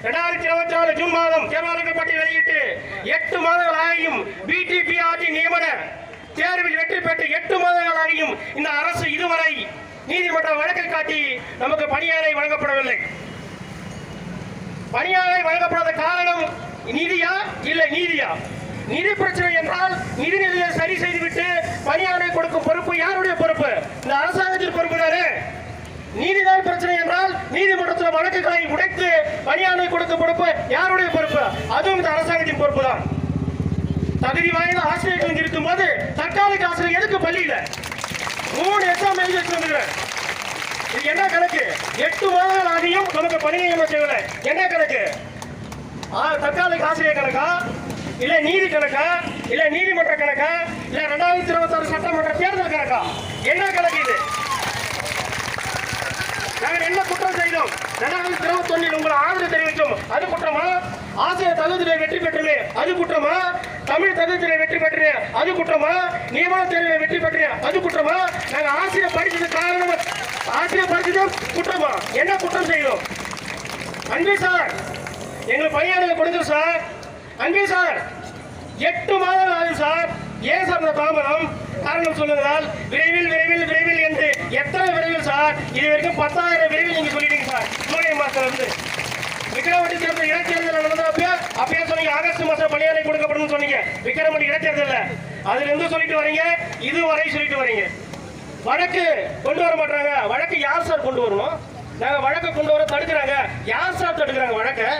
இரண்டாயிரத்தி இருபத்தி நாலு ஜூன் மாதம் தேர்வாளர்கள் பட்டியல் வெளியிட்டு எட்டு மாதங்கள் ஆகியும் பிடிபிஆர்டி நியமன தேர்வில் வெற்றி பெற்று எட்டு மாதங்கள் ஆகியும் இந்த அரசு இதுவரை நீதிமன்ற வழக்கை காட்டி நமக்கு பணியாளை வழங்கப்படவில்லை. பணியாளை வழங்கப்படாத காரணம் நிதியா இல்லை நீதியா? நிதி பிரச்சனை என்றால் நிதி நிலையை சரி செய்துவிட்டு பணியாளரை கொடுக்கும் பொறுப்பு யாருடைய பொறுப்பு? இந்த அரசாங்கத்தின் பொறுப்பு தானே? நீதிதான் பிரச்சனை நீதிமன்றத்தில் வழக்குகளை உடைத்து பணியாளை கொடுக்க பொறுப்பு யாருடைய பொறுப்பு? அதுவும் இந்த அரசாங்கத்தின் பொறுப்பு தான் தகுதி வாய்ந்த ஆசிரியர்கள் இருக்கும்போது தற்காலிக ஆசிரியர் எதுக்கு பள்ளியில? மூணு எக்ஸாம் எழுதி வச்சிருக்கிறேன் இது என்ன கணக்கு? எட்டு மாதங்கள் ஆகியும் நமக்கு பணி நியமனம் செய்யல. என்ன கணக்கு? தற்காலிக ஆசிரியர் கணக்கா? இல்ல நீதி கணக்கா? இல்ல நீதிமன்ற கணக்கா? இல்ல ரெண்டாயிரத்தி இருபத்தி ஆறு சட்டமன்ற தேர்தல் கணக்கா? என்ன கணக்கு இது? நாங்கள் என்ன வேண்டும். செய்தோம் ரெண்டாயிரத்தி இருபத்தி உங்களை ஆதரவு தெரிவித்தோம் அது குற்றமா? ஆசிரியர் தகுதியில வெற்றி பெற்றமே. அது குற்றமா? தமிழ் தகுதியில வெற்றி பெற்றேன் அது குற்றமா? நியமன தேர்வில் வெற்றி பெற்றேன் அது குற்றமா? நாங்கள் ஆசிரியர் படித்தது காரணம் ஆசிரியர் படிச்சது குற்றமா? என்ன குற்றம் செய்யும்? அன்பு சார். எங்களுக்கு பணியாளர்கள் கொடுங்க சார். அன்பு சார். எட்டு மாதம் ஆகுது சார். ஏன் சார் இந்த தாமதம்? காரணம் சொல்லுவதால் விரைவில் விரைவில் விரைவில் என்று எத்தனை விரைவில் சார்? இது வரைக்கும் பத்தாயிரம் விரைவில் நீங்க சொல்லிட்டீங்க சார். ஜூலை மாசத்துல இருந்து. விக்கிரவாண்டி தேர்தல் இடைத்தேர்தல் நடந்தப்ப அப்பயே சொன்னீங்க ஆகஸ்ட் மாசம் பணியாளர் கொடுக்கப்படும் சொன்னீங்க. விக்ரமண்டி இடைத்தேர்தல் அதுல இருந்து சொல்லிட்டு வரீங்க இதுவரை சொல்லிட்டு வரீங்க. வழக்கு கொண்டு வர மாட்டாங்க. வழக்கு யார் சார் கொண்டு வரணும்? நாங்க வழக்கை கொண்டு வர தடுக்கிறாங்க. யார் சார் தடுக்கிறாங்க வழக்கை?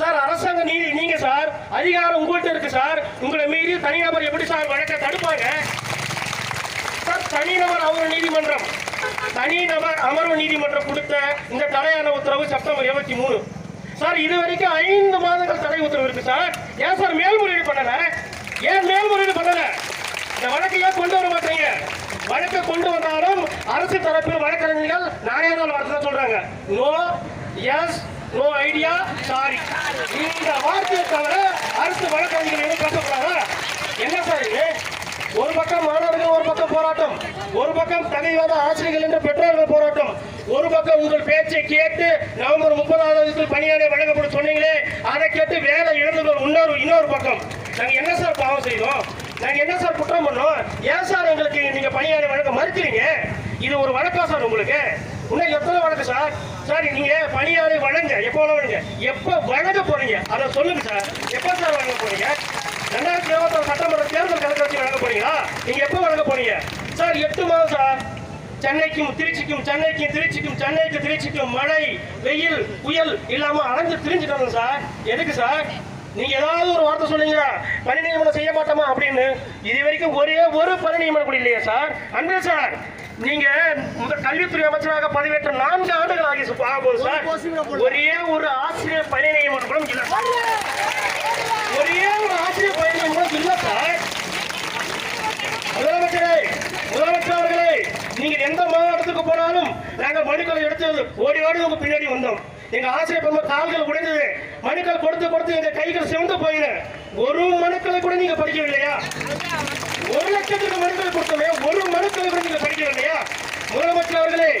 சார் அரசாங்க நீதி நீங்க சார். அதிகாரம் உங்கள்கிட்ட இருக்கு சார். உங்களை மீறி தனிநபர் எப்படி சார் வழக்கை தடுப்பாங்க? சார் தனிநபர் அமர்வு நீதிமன்றம். தனிநபர் அமர்வு நீதிமன்றம் கொடுத்த இந்த தடையான உத்தரவு செப்டம்பர் இருபத்தி மூணு. சார் இது வரைக்கும் ஐந்து மாதங்கள் தடை உத்தரவு இருக்கு சார். ஏன் சார் மேல்முறையீடு பண்ணல? ஏன் மேல்முறையீடு பண்ணல? இந்த வழக்கை ஏன் கொண்டு வர மாட்டீங்க? வழக்கை கொண்டு வந்தாலும் அரசு தரப்பில் வழக்கறிஞர்கள் நானே தான் வார்த்தை சொல்றாங்க. No yes no idea sorry இந்த வார்த்தையை தவிர அரசு வழக்கறிஞர்கள் எதுவும் பேசக்கூடாதா? என்ன சார் இது? ஒரு பக்கம் மாணவர்கள் ஒரு பக்கம் போராட்டம். ஒரு பக்கம் தகைவாத ஆசிரியர்கள் என்று பெற்றோர்கள் போராட்டம். ஒரு பக்கம் உங்கள் பேச்சை கேட்டு நவம்பர் முப்பதாவது பணியாளர் வழங்கப்படும் சொன்னீங்களே அதை கேட்டு வேலை இழந்தவர்கள் இன்னொரு இன்னொரு பக்கம். நாங்க என்ன சார் பாவம் செய்தோம்? நாங்க என்ன சார் குற்றம் பண்ணோம்? ஏன் சார் எங்களுக்கு நீங்க பணியாளர் வழங்க மறுக்கிறீங்க? இது ஒரு வழக்கா சார் உங்களுக்கு? இன்னும் எத்தனை வழக்கு சார்? சார் நீங்க பணியாளை வழங்க எப்போ வழங்க எப்போ வழங்க போறீங்க? அதை சொல்லுங்க சார். எப்போ சார் வழங்க போறீங்க? ரெண்டாயிரத்தி இருபத்தி சட்டமன்ற தேர்தல் கணக்கு வச்சு வழங்க போறீங்களா? நீங்க எப்போ வழங்க போறீங்க? சார் எட்டு மாதம் சார். சென்னைக்கும் திருச்சிக்கும் சென்னைக்கும் திருச்சிக்கும் சென்னைக்கு திருச்சிக்கும் மழை வெயில் புயல் இல்லாம அலைஞ்சு திரிஞ்சுட்டு சார். எதுக்கு சார்? நீங்க ஏதாவது ஒரு வார்த்தை சொன்னீங்க பணி நியமனம் செய்ய மாட்டோமா அப்படின்னு இது வரைக்கும் ஒரே ஒரு பணி நியமனம் கூட இல்லையா சார். அன்பு சார் நீங்க முதல் கல்வித்துறை அமைச்சராக பதவியேற்ற நான்கு ஆண்டுகள் ஆகி ஆகும் சார். ஒரே ஒரு ஆசிரியர் பணி நியமனம் கூட இல்லை சார். ஒரே ஒரு ஆசிரியர் பணி நியமனம் இல்லை சார். முதலமைச்சரே முதலமைச்சர் அவர்களே நீங்க எந்த மாவட்டத்துக்கு போனாலும் நாங்கள் மனுக்களை எடுத்து ஓடி ஓடி உங்க பின்னாடி வந்தோம். எங்க ஆசிரியர் பெருமை கால்கள் உடைந்தது. மனுக்கள் கொடுத்து கொடுத்து எங்க கைகள் சிவந்து போயிரு ஒரு மனுக்களை கூட நீங்க படிக்கவில்லையா? ஒரு லட்சத்துக்கு மனுக்கள் கொடுத்தோமே ஒரு மனுக்களை கூட நீங்க படிக்கவில்லையா? முதலமைச்சர் அவர்களே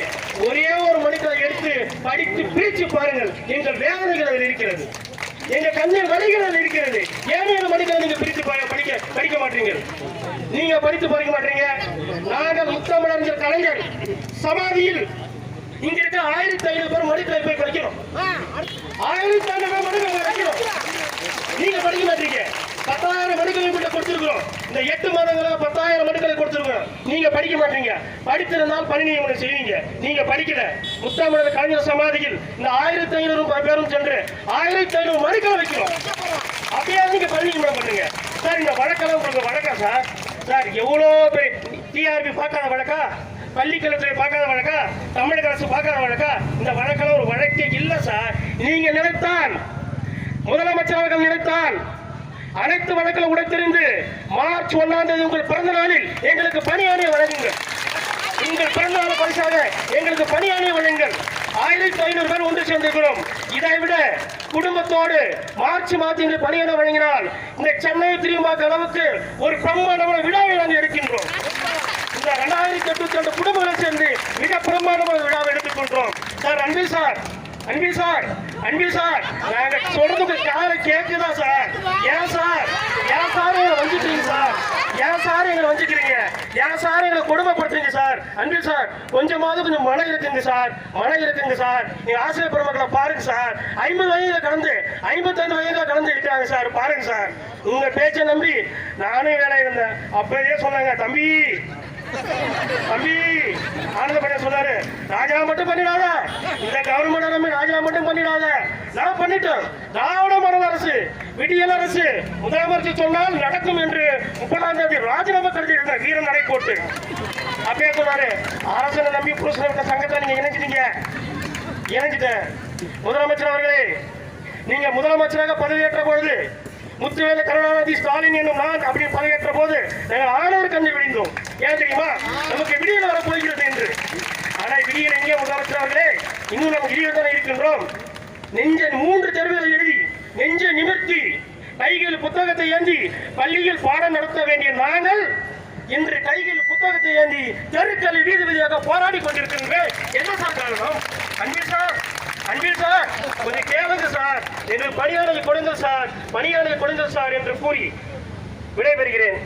ஒரே ஒரு மனுக்களை எடுத்து படித்து பிரிச்சு பாருங்கள். எங்கள் வேதனைகள் அதில் இருக்கிறது. எங்க கண்ணில் வழிகள் அதில் இருக்கிறது. ஏன் மனுக்களை நீங்க பிரித்து பா- படிக்க படிக்க மாட்டீங்க நீங்க படித்து படிக்க மாட்டீங்க. நாங்கள் முத்தமிழறிஞர் கலைஞர். சமாதியில் இங்க இருக்க ஆயிரத்தி ஐநூறு பேர் மனுக்களை போய் படிக்கணும். ஆயிரத்தி ஐநூறு பேர் மனுக்களை படிக்கணும். நீங்க படிக்க மாட்டீங்க. பத்தாயிரம் மனுக்களை கிட்ட கொடுத்திருக்கிறோம். இந்த எட்டு மாதங்களா பத்தாயிரம் மனுக்களை கொடுத்திருக்கிறோம். நீங்க படிக்க மாட்டீங்க. படித்திருந்தால் பணி நியமனம் செய்வீங்க. நீங்க படிக்கல. முத்தமிழர் கலைஞர் சமாதியில் இந்த ஆயிரத்தி ஐநூறு பேரும் சென்று ஆயிரத்தி ஐநூறு மனுக்களை வைக்கிறோம். அப்படியே நீங்க பணி நியமனம் பண்ணுங்க சார் இந்த வழக்கெல்லாம் உங்களுக்கு வழக்கா சார்? சார் எவ்வளோ பேர் டிஆர்பி பார்க்காத வழக்கா? பள்ளிக்கல்வித்துறை பார்க்காத வழக்கா? தமிழக அரசு பார்க்காத வழக்கா? இந்த வழக்கெல்லாம் ஒரு வழக்கே இல்லை சார். நீங்க நினைத்தால் முதலமைச்சர் அவர்கள் நினைத்தால் அனைத்து வழக்கில் உடைத்தெறிந்து மார்ச் ஒன்றாம் தேதி உங்கள் பிறந்த நாளில் எங்களுக்கு பணியாணையை வழங்குங்கள். உங்கள் பிறந்த நாள் பரிசாக எங்களுக்கு பணியாணையை வழங்குங்கள். ஆயிரத்தி ஐநூறு பேர் ஒன்று சேர்ந்திருக்கிறோம். இதை விட குடும்பத்தோடு மார்ச் மாதத்தில் பணியிட வழங்கினால் இந்த சென்னை திரும்பாக்க அளவுக்கு ஒரு பிரம்மாண்டமான விழாவை நாங்கள் இருக்கின்றோம் ரெண்டாயிரத்தி எட்நூத்தி ரெண்டு குடும்பங்களை சேர்ந்து மிக பிரமாண்டமான விழாவை எடுத்துக்கொண்டோம் சார் அன்பு சார் அன்பு சார் அன்பு சார். நாங்க சொல்றதுக்கு காலை கேக்குதா சார்? ஏன் சார்? ஏன் சார் எங்களை வஞ்சிக்கிறீங்க சார்? ஏன் சார் எங்களை வஞ்சிக்கிறீங்க? ஏன் சார் எங்களை கொடுமைப்படுத்துறீங்க சார்? அன்பில் சார் கொஞ்சமாவது கொஞ்சம் மன இருக்குங்க சார். மன இருக்குங்க சார். நீங்க ஆசிரியர் பெருமக்களை பாருங்க சார். ஐம்பது வயதுல கடந்து ஐம்பத்தைந்து வயதுல கடந்து இருக்கிறாங்க சார். பாருங்க சார். உங்க பேச்சை நம்பி நானே வேலை இருந்தேன். அப்பவே சொன்னாங்க தம்பி தம்பி ஆனந்தப்பட சொன்னாரு ராஜா மட்டும் பண்ணிடாத. இந்த கவர்மெண்ட் நம்பி ராஜா மட்டும் பண்ணிடாத. நான் பண்ணிட்டேன். திராவிட மாடல் அரசு விடியல் அரசு முதலமைச்சர் சொன்னால் நடக்கும் என்று முப்பதாம் தேதி ராஜினாமா கருதி இருந்த வீரன் நடை போட்டு. அப்படியே சொன்னாரு அரசனை நம்பி புருஷன் சங்கத்தை நீங்க இணைஞ்சிட்டீங்க. இணைஞ்சிட்டேன். முதலமைச்சர் அவர்களே நீங்க முதலமைச்சராக பதவியேற்ற பொழுது முத்துவேல கருணாநிதி ஸ்டாலின் என்னும் நான் அப்படி பதவியேற்ற போது நாங்கள் ஆணவர் கண்டு விழுந்தோம் ஏன் தெரியுமா? நமக்கு விடியல் வர என்று. ஆனால் விடியல் எங்கே முதலமைச்சர் இன்னும் நம்ம விடியல் தானே இருக்கின்றோம். நெஞ்ச மூன்று தெருவில் எழுதி நெஞ்ச நிமிர்த்தி கைகள் புத்தகத்தை ஏந்தி பள்ளியில் பாடம் நடத்த வேண்டிய நாங்கள் இன்று கைகள் புத்தகத்தை ஏந்தி தெருக்களை வீதி வீதியாக போராடி கொண்டிருக்கின்றேன் என்ன சார் காரணம்? அன்பில் சார் அன்பில் சார் கொஞ்சம் சார். என்று பணியாளர்கள் கொடுங்கள் சார். பணியாளர்கள் கொடுங்கள் சார் என்று கூறி விடைபெறுகிறேன்.